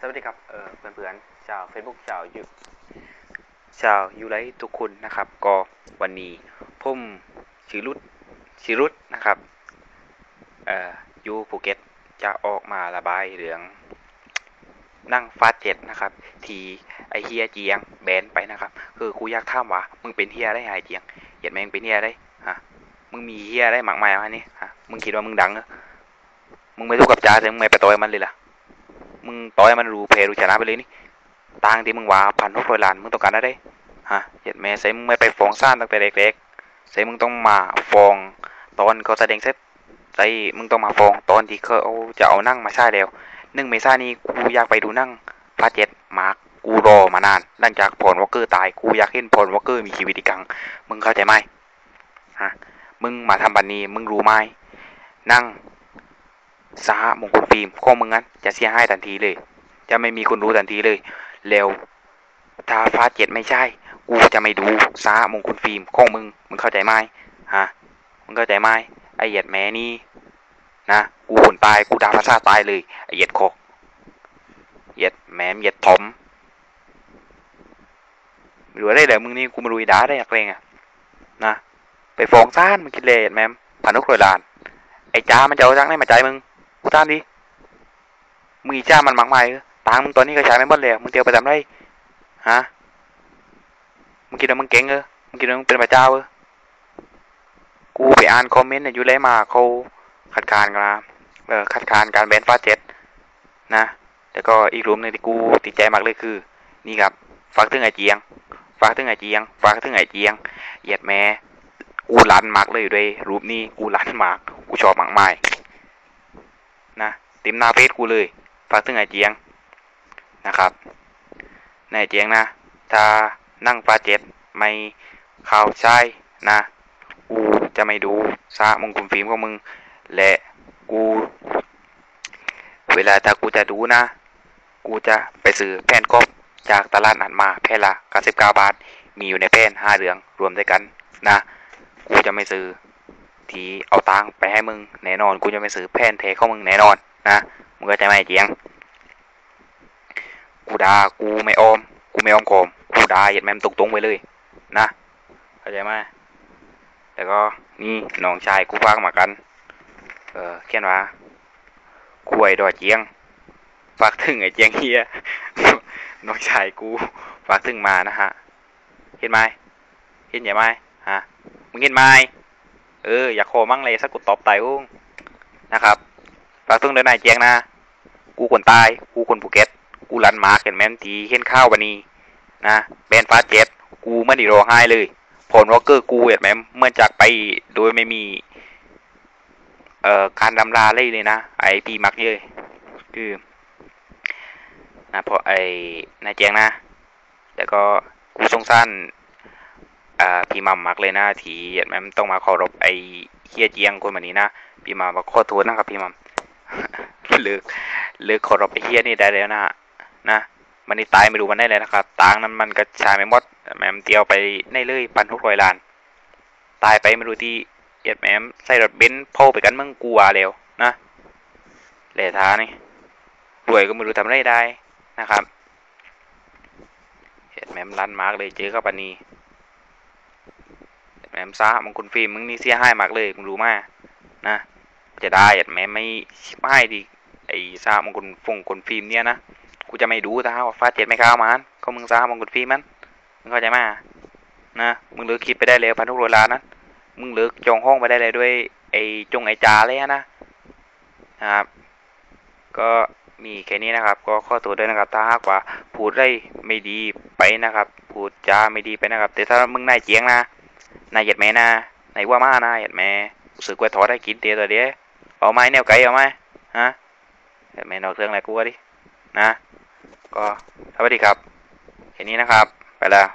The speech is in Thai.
สวัสดีครับเออเพื่อนๆชาว Facebook ชาวยูชาวยูไลท์ทุกคนนะครับ ก็วันนี้ผมชิรุตชิรุตนะครับเอ่อยูภูเก็ตจะออกมาระบายเรื่องนั่งฟาดเจ็ดนะครับ ทีไอเฮียเจียงแบนไปนะครับ คือกูอยากถามว่ามึงเป็นเฮียได้หายเจียงเหยียดแม่งเป็นเฮียได้ฮะมึงมีเฮียได้หมากมายอะไรนี่ฮะมึงคิดว่ามึงดังเหรอมึงไม่สู้กับจ่าแต่มึงไม่ไปต่อยมันเลยล่ะ มึงต่อยมันรู้เพรู้ชนะไปเลยนี่ตังที่มึงว่าพันหกร้อยล้านมึงต้องการได้ไฮะเห็นแม่ใส่มึงไม่ไปฟ้องศาลตั้งแต่เล็กๆใส่มึงต้องมาฟ้องตอนเขาแสดงเสร็จใส่มึงต้องมาฟ้องตอนที่เขาเอาจะเอานั่งมาใช้แล้วหนึ่งเมษานนี้กูอยากไปดูนั่งพาเจ็ดมาร์กกูรอมานานหลังจากพลวอลเกอร์ตายกูอยากเห็นพลวอลเกอร์มีชีวิตอีกครั้งมึงเข้าใจไหมฮะมึงมาทำบันนี้มึงรู้ไหมนั่ง สหมงคลฟิล์มของมึงนั้น จะเสียหายทันทีเลย จะไม่มีคนรู้ทันทีเลย แล้วถ้าฟ้าเจ็ดไม่ใช่ กูจะไม่ดูสหมงคลฟิล์มของมึง มึงเข้าใจไหมฮะ มึงเข้าใจไหมไอเหยียดแม่นี่นะ กูคนตาย กูด่าภาษาตายเลย ไอเหยียดคอกเหยียดแหมมเหยียดถมไม่รู้อะไรเลยมึงนี่กูม่รู้อีด่าได้อยางเรงอะนะ ไปฟ้องศาลมึงคิดเลยแหมมพันนกร้อยลาน ไอ้จ้ามันจะเอาจังไหนมาใจมึง กูตามดิมึงอีจ้ามันมากมายเออตังค์มึงตอนนี้ก็ใช้ไม่หมดเลยมึงเตียวไปทำไรฮะมึงคิดว่ามึงเก่งเออมึงคิดว่ามึงเป็นพระเจ้าเออกูไปอ่านคอมเมนต์ในยูไลมาเขาคัดค้านกันนะเออคัดค้านการแบนฟ้าเจ็ดนะแล้วก็อีกรูปหนึ่งที่กูติดใจมากเลยคือ นี่ครับฝากถึงไอเจียงฝากถึงไอเจียงฝากถึงไอเจียงเหยียดแม่กูรันมากเลยด้วยรูปนี้กูรันมากกูชอบมากมาย นะติมหน้าเฟซกูเลย ฝากถึงไอเจียงนะครับในไอเจียงนะ ถ้านั่งฟ้าเจ็ดไม่ข่าวใช่นะกูจะไม่ดูสะมงกุลฟิล์มของมึง และกู เวลาถ้ากูจะดูนะ กูจะไปซื้อแผ่นกบจากตลาดนัดมาแผ่นละ99บาท มีอยู่ในแผ่นห้าเหลืองรวมด้วยกันนะ กูจะไม่ซื้อ ที่เอาตังไปให้มึงแน่นอน กูจะไม่ซื้อแผ่นเทเข้ามึงแน่นอนนะมึงก็ใจไหมเจียง กูด่ากูไม่ออมกูไม่ออมโคมกูด่าเหยียดแม่มตกตรงไปเลย นะเข้าใจไหมแล้วก็นี่น้องชายกูฟังมากัน เออเขียนว่ากูไอ้ดอเจียงฝากถึงไอ้เจียงเฮียน้องชายกูฝากถึงมานะฮะ เห็นไหมเห็นใช่ไหมฮะมึงเห็นไหม เอออยากโคมั่งเลยสักกูตอบตายอุ้งนะครับฝากตึงเดินนายเจียงนะ กูคนตายกูคนภูเก็ต กูรันมาร์กเห็นแม่นทีเห็นข้าววันนี้นะแบนฟ้าเจ็ดกูไม่ได้ร้องไห้เลยผลวอลเกอร์กูเห็นไหมเมื่อจากไปโดยไม่มี เอ่อการดำลาเลยเลยนะไอปีมักเลยคือนะพราะไอนายเจียงนะ แล้วก็กูสงสาร อ่าพี่มัมมักเลยนะทีเห็นไหมมันต้องมาเคารพไอ้เฮียเจียงคนแบบนี้นะพี่มัมบอกขอโทษนะครับพี่มัมเลิกเลิกเคารพไอ้เฮียนี่ได้แล้วนะนะมันนี่ตายไม่รู้มันได้เลยนะครับตังนั้นมันก็ใช้ไม่หมดแหมมเตียวไปในเลยพันหกรอยล้าน ตายไปไม่รู้ที่เอ็ดแหมมใส่รถเบนซ์เผาไปกันมึงกลัวแล้วนะเหล่ท้านี่รวยก็ไม่รู้ทำไรได้นะครับเอ็ดแหมมลั่นมากเลยเจอกับปันนี้ เอ็ดแหมมซะมึงคุณฟิล์มมึงนี่เสียหายมากเลยมึงรู้มานะจะได้แหมมไม่ชิบให้ดิไอ้ซามึงคุณฟงคุณฟิล์มเนี่ยนะกูจะไม่ดูถ้าว่าฟาเจ็ดไม่เข้ามันก็มึงซามงกุฎฟีมันมึงเข้าใจไหมนะมึงเลิกคิดไปได้เลยพันทุกโรยล้านนะมึงเลิกจองห้องไปได้เลยด้วยไอ้จงไอ้จาเลยนะนะครับ ก็มีแค่นี้นะครับ ก็ข้อตัวด้วยนะครับ ถ้าหากว่าพูดได้ไม่ดีไปนะครับ พูดจาไม่ดีไปนะครับ แต่ถ้ามึงนายเจียงนะ นายเหยียดแม่นะนายว่ามานาเหยียดแม่รู้สึกว่าถอดได้กินเตียตัวเดียวเอาไหมแนวไกลเอาไหมฮะเหยียดแม่นอกเรื่องอะไรกูวะดินะ ก็สวัสดีครับแค่นี้นะครับ ไปแล้ว